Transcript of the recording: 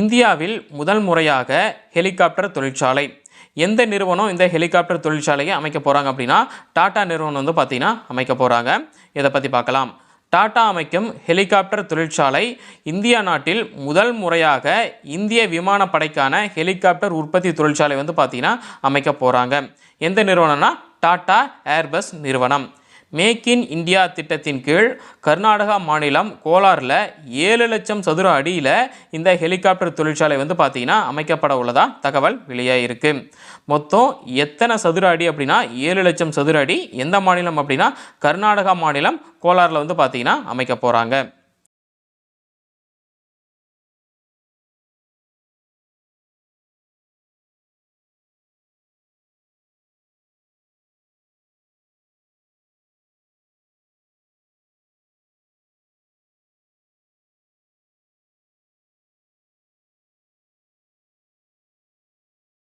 இந்தியாவில் முதல் முறையாக ஹெலிகாப்டர் தொழிற்சாலை. எந்த நிறுவனம் இந்த ஹெலிகாப்டர் தொழிற்சாலையை அமைக்க போகிறாங்க அப்படின்னா டாடா நிறுவனம் வந்து பார்த்திங்கன்னா அமைக்க போகிறாங்க இதை பற்றி பார்க்கலாம். டாடா அமைக்கும் ஹெலிகாப்டர் தொழிற்சாலை இந்தியா நாட்டில் முதல் முறையாக இந்திய விமானப்படைக்கான ஹெலிகாப்டர் உற்பத்தி தொழிற்சாலை வந்து பார்த்திங்கன்னா அமைக்க போகிறாங்க எந்த நிறுவனம்னா டாடா ஏர்பஸ் நிறுவனம். மேக் இன் இந்தியா திட்டத்தின் கீழ் கர்நாடகா மாநிலம் கோலாரில் ஏழு லட்சம் சதுர அடியில் இந்த ஹெலிகாப்டர் தொழிற்சாலை வந்து பார்த்திங்கன்னா அமைக்கப்பட உள்ளதா தகவல் வெளியாகிருக்கு மொத்தம் எத்தனை சதுர அடி அப்படின்னா ஏழு லட்சம் சதுர அடி எந்த மாநிலம் அப்படின்னா கர்நாடகா மாநிலம் கோலாரில் வந்து பார்த்திங்கன்னா அமைக்க போகிறாங்க